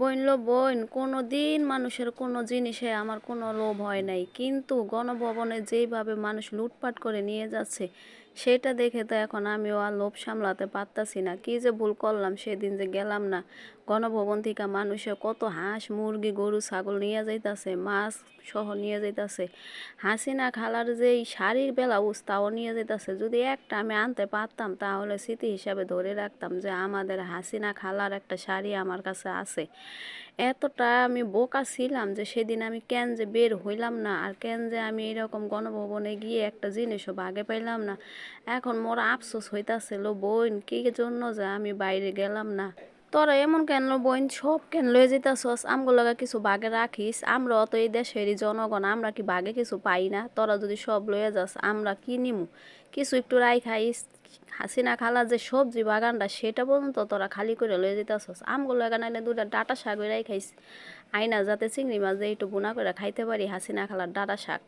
বইনল বইন কোনো দিন মানুষের কোনো জিনিসে আমার কোনো লোভ হয় নাই। কিন্তু গণভবনে যেইভাবে মানুষ লুটপাট করে নিয়ে যাচ্ছে, সেটা দেখে তো এখন আমিও আর লোভ সামলাতে পারতাছি না। কি যে ভুল করলাম, সেদিন যে গেলাম না। গণভবন থেকে মানুষে কত হাঁস, মুরগি, গরু, ছাগল নিয়ে যাইতাছে, মাছ সহ নিয়ে যাইতাছে। হাসিনা খালার যে এই শাড়ির ব্লাউজ তাও নিয়ে যেতেছে যদি একটা আমি আনতে পারতাম, তাহলে স্মৃতি হিসাবে ধরে রাখতাম যে আমাদের হাসিনা খালার একটা শাড়ি আমার কাছে আছে। এতটা আমি বোকা ছিলাম যে সেদিন আমি কেন যে বের হইলাম না আর কেন যে আমি এরকম গণভবনে গিয়ে একটা জিনিসও বাগে পাইলাম না। এখন মোর আফসোস হইতাছিল বোন, কি জন্য যে আমি বাইরে গেলাম না? তোরা এমন কেন লো বোন? সব কেন লয়ে যেতেছস আমগুলোকে কিছু বাগে রাখিস? আমরা অত এই দেশেরই জনগণ, আমরা কি বাগে কিছু পাই না? তোরা যদি সব লয়ে যাস, আমরা কি নিমু? কিছু একটু রাই খাইস হাসিনা খালা যে সবজি বাগানটা, সেটা পর্যন্ত তোরা খালি করে লয়ে যেতেছস। আমগুলো এখানে এনে দুটা ডাটা শাক ওরাই খাইছি। আইনা যাতে চিংড়ি মাছ দিয়ে একটু বোনা করে খাইতে পারি হাসিনা খালার ডাটা শাক।